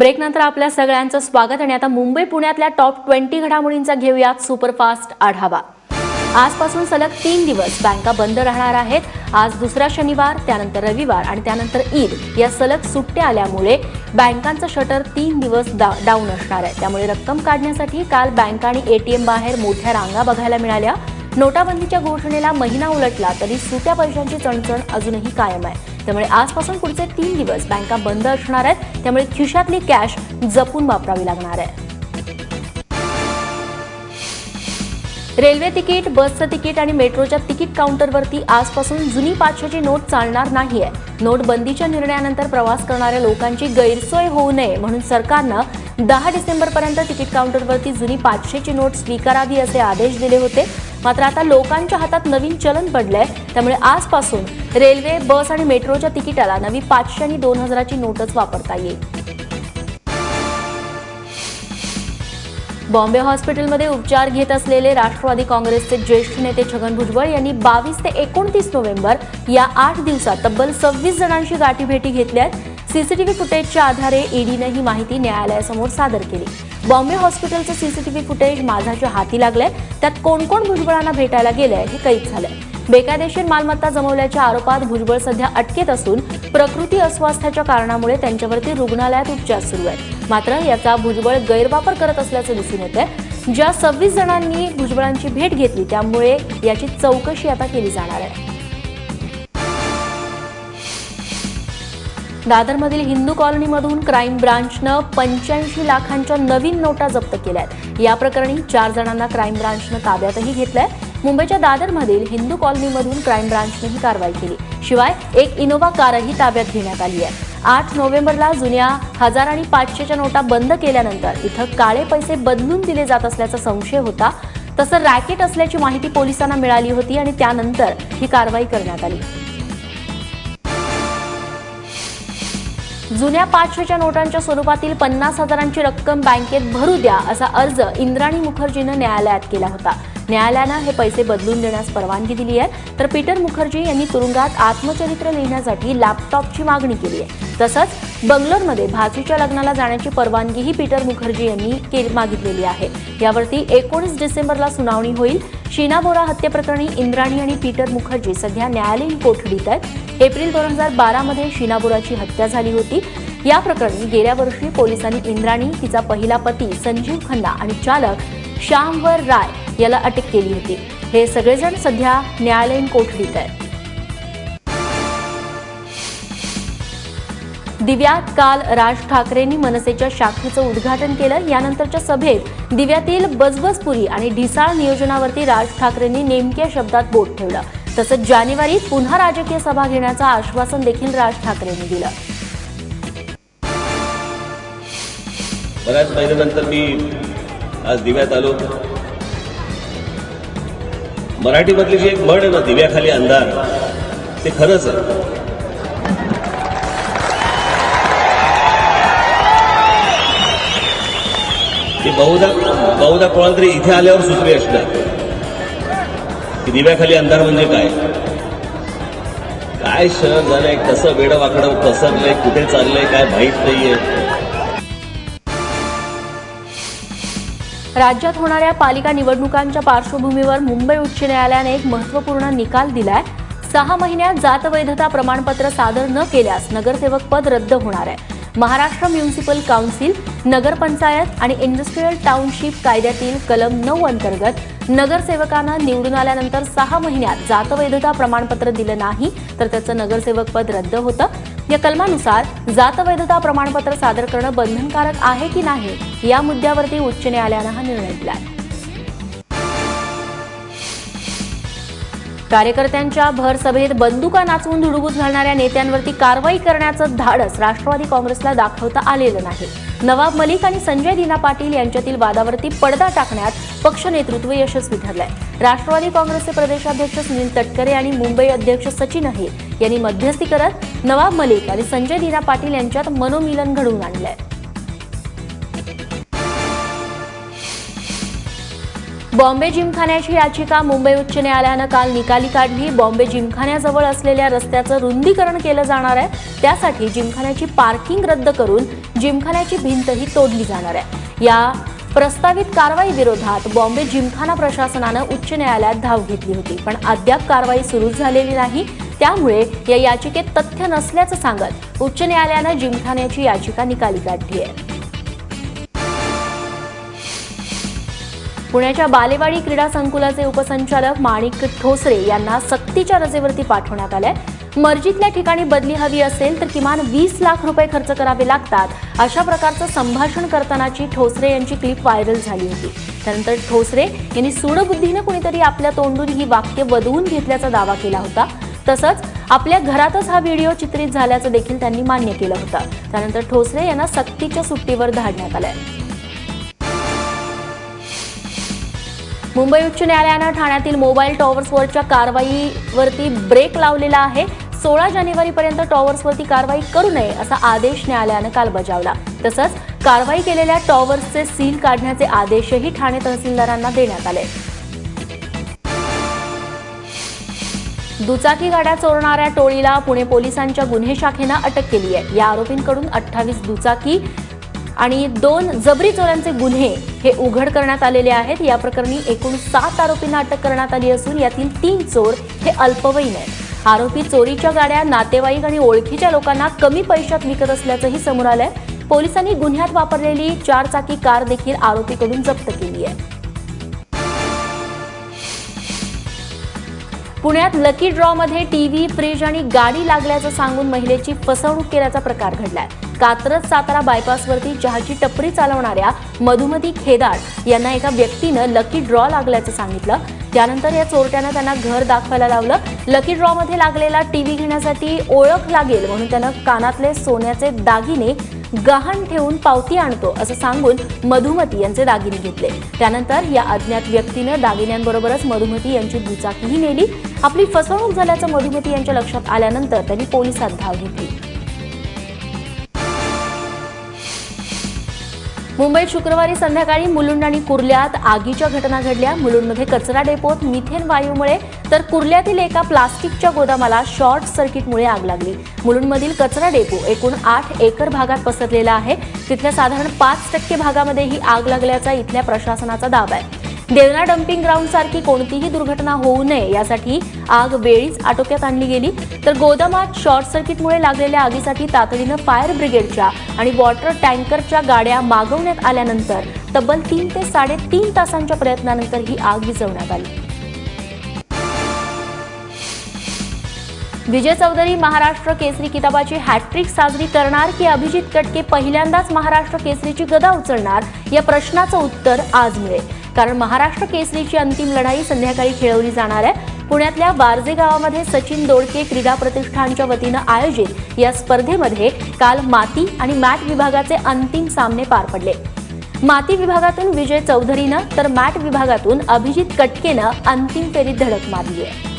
ब्रेकनंतर आपल्या सगळ्यांचं स्वागत आणि आता मुंबई पुण्यातल्या टॉप ट्वेंटी घडामोडींचा घेऊयात सुपरफास्ट आढावा. आजपासून सलग तीन दिवस बँका बंद राहणार आहेत. आज दुसरा शनिवार त्यानंतर रविवार आणि त्यानंतर ईद या सलग सुट्ट्या आल्यामुळे बँकांचं शटर तीन दिवस डा डाऊन असणार आहे. त्यामुळे रक्कम काढण्यासाठी काल बँका आणि एटीएम बाहेर मोठ्या रांगा बघायला मिळाल्या. नोटाबंदीच्या घोषणेला महिना उलटला तरी सुट्या पैशांची चणचण अजूनही कायम आहे. त्यामुळे आजपासून पुढचे तीन दिवस बँका बंद असणार आहेत. त्यामुळे खिशातली कॅश जपून वापरावी लागणार आहे. रेल्वे तिकीट बसचं तिकीट आणि मेट्रोच्या तिकीट काउंटरवरती आजपासून जुनी पाचशेची नोट चालणार नाहीये. नोटबंदीच्या निर्णयानंतर प्रवास करणाऱ्या लोकांची गैरसोय होऊ नये म्हणून सरकारनं दहा डिसेंबरपर्यंत तिकीट काउंटरवरती जुनी पाचशेची नोट स्वीकारावी असे आदेश दिले होते. मात्र आता लोकांच्या हातात नवीन चलन पडलंय. त्यामुळे आजपासून रेल्वे बस आणि मेट्रोच्या तिकिटाला नवी पाचशे आणि दोन हजाराची नोटच वापरता येईल. बॉम्बे हॉस्पिटलमध्ये उपचार घेत असलेले राष्ट्रवादी काँग्रेसचे ज्येष्ठ नेते छगन भुजबळ यांनी बावीस ते एकोणतीस नोव्हेंबर या आठ दिवसात तब्बल सव्वीस जणांशी गाठीभेटी घेतल्या आहेत सीसीटीव्ही फुटेजच्या आधारे ईडीनं ही माहिती न्यायालयासमोर सादर केली. बॉम्बे हॉस्पिटलचं सीसीटीव्ही फुटेज माझाच्या हाती लागलंय. त्यात कोण कोण भुजबळांना भेटायला गेलंय हे कैद झालंय. बेकायदेशीर मालमत्ता जमवल्याच्या आरोपात भुजबळ सध्या अटकेत असून प्रकृती अस्वास्थ्याच्या कारणामुळे त्यांच्यावरती रुग्णालयात उपचार सुरू आहेत. मात्र याचा भुजबळ गैरवापर करत असल्याचं दिसून येतंय. ज्या सव्वीस जणांनी भुजबळांची भेट घेतली त्यामुळे याची चौकशी आता केली जाणार आहे. दादरमधील हिंदू कॉलनीमधून क्राईम ब्रांचनं पंच्याऐंशी लाखांच्या नवीन नोटा जप्त केल्या आहेत या प्रकरणी चार जणांना क्राईम ब्रांचनं ताब्यातही घेतलंय. मुंबईच्या दादरमधील हिंदू कॉलनीमधून क्राईम ब्रांचने ही कारवाई केली. शिवाय एक इनोव्हा कारही ताब्यात घेण्यात आली आहे. आठ नोव्हेंबरला जुन्या हजार आणि पाचशेच्या नोटा बंद केल्यानंतर इथं काळे पैसे बदलून दिले जात असल्याचा संशय होता. तसं रॅकेट असल्याची माहिती पोलिसांना मिळाली होती आणि त्यानंतर ही कारवाई करण्यात आली. जुन्या पाचशेच्या नोटांच्या स्वरूपातील पन्नास हजारांची रक्कम बँकेत भरू द्या असा अर्ज इंद्राणी मुखर्जीनं न्यायालयात केला होता. न्यायालयानं हे पैसे बदलून देण्यास परवानगी दिली आहे. तर पीटर मुखर्जी यांनी तुरुंगात आत्मचरित्र लिहिण्यासाठी लॅपटॉपची मागणी केली आहे. तसंच बंगलोरमध्ये भाचीच्या लग्नाला जाण्याची परवानगीही पीटर मुखर्जी यांनी मागितलेली आहे. यावरती एकोणीस डिसेंबरला सुनावणी होईल. शीना बोरा हत्येप्रकरणी इंद्राणी आणि पीटर मुखर्जी सध्या न्यायालयीन कोठडीत आहेत. एप्रिल दोन हजार बारामध्ये शीना बोराची हत्या झाली होती. या प्रकरणी गेल्या वर्षी पोलिसांनी इंद्राणी तिचा पहिला पती संजीव खन्ना आणि चालक श्यामवर राय याला अटक केली होती. हे सगळेजण सध्या न्यायालयीन कोठडीत आहेत. दिव्यात काल राज ठाकरेंनी मनसेच्या शाखेचं उद्घाटन केलं. यानंतरच्या सभेत दिव्यातील बजबजपुरी आणि ढिसाळ नियोजनावरती राज ठाकरेंनी नेमक्या शब्दात बोट ठेवलं. तसंच जानेवारीत पुन्हा राजकीय सभा घेण्याचं आश्वासन देखील राज ठाकरेंनी दिलं. बऱ्याच महिन्यानंतर मी आज दिव्यात आलो. मराठीमधली जी एक म्हण आहे ना दिव्याखाली अंधार ते खरंच आहे. की बहुधा बहुधा कोणाला तरी इथे आल्यावर सुचली असणार. की दिव्याखाली अंधार म्हणजे काय? काय शहर झालंय कसं वेडं वाकडं पसरलंय कुठे चाललंय काय माहीत नाहीये. राज्यात होणाऱ्या पालिका निवडणुकांच्या पार्श्वभूमीवर मुंबई उच्च न्यायालयाने एक महत्त्वपूर्ण निकाल दिलाय. सहा महिन्यात जात वैधता प्रमाणपत्र सादर न केल्यास नगरसेवक पद रद्द होणार आहे. महाराष्ट्र म्युनिसिपल काउन्सिल नगरपंचायत आणि इंडस्ट्रीयल टाउनशिप कायद्यातील कलम नऊ अंतर्गत नगरसेवकांना निवडून आल्यानंतर सहा महिन्यात जातवैधता प्रमाणपत्र दिलं नाही तर त्याचं नगरसेवक पद रद्द होतं. या कलमानुसार जात वैधता प्रमाणपत्र सादर करणं बंधनकारक आहे की नाही या मुद्द्यावरती उच्च न्यायालयानं हा निर्णय दिला कार्यकर्त्यांच्या भर सभेत बंदुका नाचवून धुडुबूत घालणाऱ्या नेत्यांवरती कारवाई करण्याचं धाडस राष्ट्रवादी काँग्रेसला दाखवता आलेलं नाही. नवाब मलिक आणि संजय दिना पाटील यांच्यातील वादावरती पडदा टाकण्यात पक्ष नेतृत्व यशस्वी ठरलंय. राष्ट्रवादी काँग्रेसचे प्रदेशाध्यक्ष सुनील तटकरे आणि मुंबई अध्यक्ष सचिन अहिर यांनी मध्यस्थी करत नवाब मलिक आणि संजय दिना पाटील यांच्यात मनोमिलन घडवून आणलंय. बॉम्बे जिमखान्याची याचिका मुंबई उच्च न्यायालयानं काल निकाली काढली. बॉम्बे जिमखान्याजवळ असलेल्या रस्त्याचं रुंदीकरण केलं जाणार आहे. त्यासाठी जिमखान्याची पार्किंग रद्द करून जिमखान्याची भिंतही तोडली जाणार आहे. या प्रस्तावित कारवाई विरोधात बॉम्बे जिमखाना प्रशासनानं उच्च न्यायालयात धाव घेतली होती. पण अद्याप कारवाई सुरू झालेली नाही. त्यामुळे या याचिकेत तथ्य नसल्याचं सांगत उच्च न्यायालयानं जिमखान्याची याचिका निकाली काढली आहे. पुण्याच्या बालेवाडी क्रीडा संकुलाचे उपसंचालक माणिक ठोसरे यांना सक्तीच्या रजेवरती पाठवण्यात आलंय. मर्जीतल्या ठिकाणी बदली हवी असेल तर किमान वीस लाख रुपये खर्च करावे लागतात अशा प्रकारचं संभाषण करतानाची ठोसरे यांची क्लिप व्हायरल झाली होती. त्यानंतर ठोसरे यांनी सूडबुद्धीनं कुणीतरी आपल्या तोंडून ही वाक्य बदवून घेतल्याचा दावा केला होता. तसंच आपल्या घरातच हा व्हिडिओ चित्रित झाल्याचं देखील त्यांनी मान्य केलं होतं. त्यानंतर ठोसरे यांना सक्तीच्या सुट्टीवर धाडण्यात आलंय. मुंबई उच्च न्यायालयानं ठाण्यातील मोबाईल टॉवर्सवरच्या कारवाईवरती ब्रेक लावलेला आहे. सोळा जानेवारीपर्यंत टॉवर्सवरती कारवाई करू नये असा आदेश न्यायालयानं काल बजावला. तसंच कारवाई केलेल्या टॉवर्सचे सील काढण्याचे आदेशही ठाणे तहसीलदारांना देण्यात आले. दुचाकी गाड्या चोरणाऱ्या टोळीला पुणे पोलिसांच्या गुन्हे शाखेनं अटक केली आहे. या आरोपींकडून अठ्ठावीस दुचाकी आणि दोन जबरी चोऱ्यांचे गुन्हे हे उघड करण्यात आलेले आहेत. या प्रकरणी एकूण सात आरोपींना अटक करण्यात आली असून यातील तीन चोर हे अल्पवयीन आहेत. आरोपी चोरीच्या गाड्या नातेवाईक आणि ओळखीच्या लोकांना कमी पैशात विकत असल्याचंही समोर आलंय. पोलिसांनी गुन्ह्यात वापरलेली चारचाकी कार देखील आरोपीकडून जप्त केली आहे. पुण्यात लकी ड्रॉमध्ये टीव्ही फ्रीज आणि गाडी लागल्याचं सांगून महिलेची फसवणूक केल्याचा प्रकार घडलाय. कात्रज सातारा बायपासवरती चहाची टपरी चालवणाऱ्या मधुमती खेदाड यांना एका व्यक्तीनं लकी ड्रॉ लागल्याचं सांगितलं. त्यानंतर या चोरट्यानं त्यांना घर दाखवायला लावलं. लकी ड्रॉमध्ये लागलेला टीव्ही घेण्यासाठी ओळख लागेल म्हणून त्यानं कानातले सोन्याचे दागिने गहाण ठेवून पावती आणतो असं सांगून मधुमती यांचे दागिने घेतले. त्यानंतर या अज्ञात व्यक्तीनं दागिन्यांबरोबरच मधुमती यांची दुचाकीही नेली. आपली फसवणूक झाल्याचं मधुमती यांच्या लक्षात आल्यानंतर त्यांनी पोलिसात धाव घेतली. मुंबईत शुक्रवारी संध्याकाळी मुलुंड आणि कुर्ल्यात आगीच्या घटना घडल्या. मुलुंडमध्ये कचरा डेपोत मिथेन वायूमुळे तर कुर्ल्यातील एका प्लास्टिकच्या गोदामाला शॉर्ट सर्किटमुळे आग लागली. मुलुंडमधील कचरा डेपो एकूण आठ एकर भागात पसरलेला आहे. तिथल्या साधारण पाच टक्के भागामध्ये ही आग लागल्याचा इथल्या प्रशासनाचा दावा आहे. देवना डम्पिंग ग्राउंड सारखी कोणतीही दुर्घटना होऊ नये यासाठी आग वेळीच आटोक्यात आणली गेली. तर गोदामात शॉर्ट सर्किटमुळे लागलेल्या आगीसाठी तातडीनं फायर ब्रिगेडच्या आणि वॉटर टँकरच्या गाड्या मागवण्यात आल्यानंतर तब्बल तीन ते साडेतीन तासांच्या प्रयत्नानंतर ही आग विझवण्यात आली. विजय चौधरी महाराष्ट्र केसरी किताबाची हॅट्रिक साजरी करणार की अभिजित कटके पहिल्यांदाच महाराष्ट्र केसरीची गदा उचलणार? या प्रश्नाचं उत्तर आज मिळेल. कारण महाराष्ट्र केसरीची अंतिम लढाई संध्याकाळी खेळवली जाणार आहे. पुण्यातल्या बारजे गावामध्ये सचिन दोडके क्रीडा प्रतिष्ठानच्या वतीनं आयोजित या स्पर्धेमध्ये काल माती आणि मॅट विभागाचे अंतिम सामने पार पडले. माती विभागातून विजय चौधरीनं तर मॅट विभागातून अभिजित कटकेनं अंतिम फेरीत धडक मारली आहे.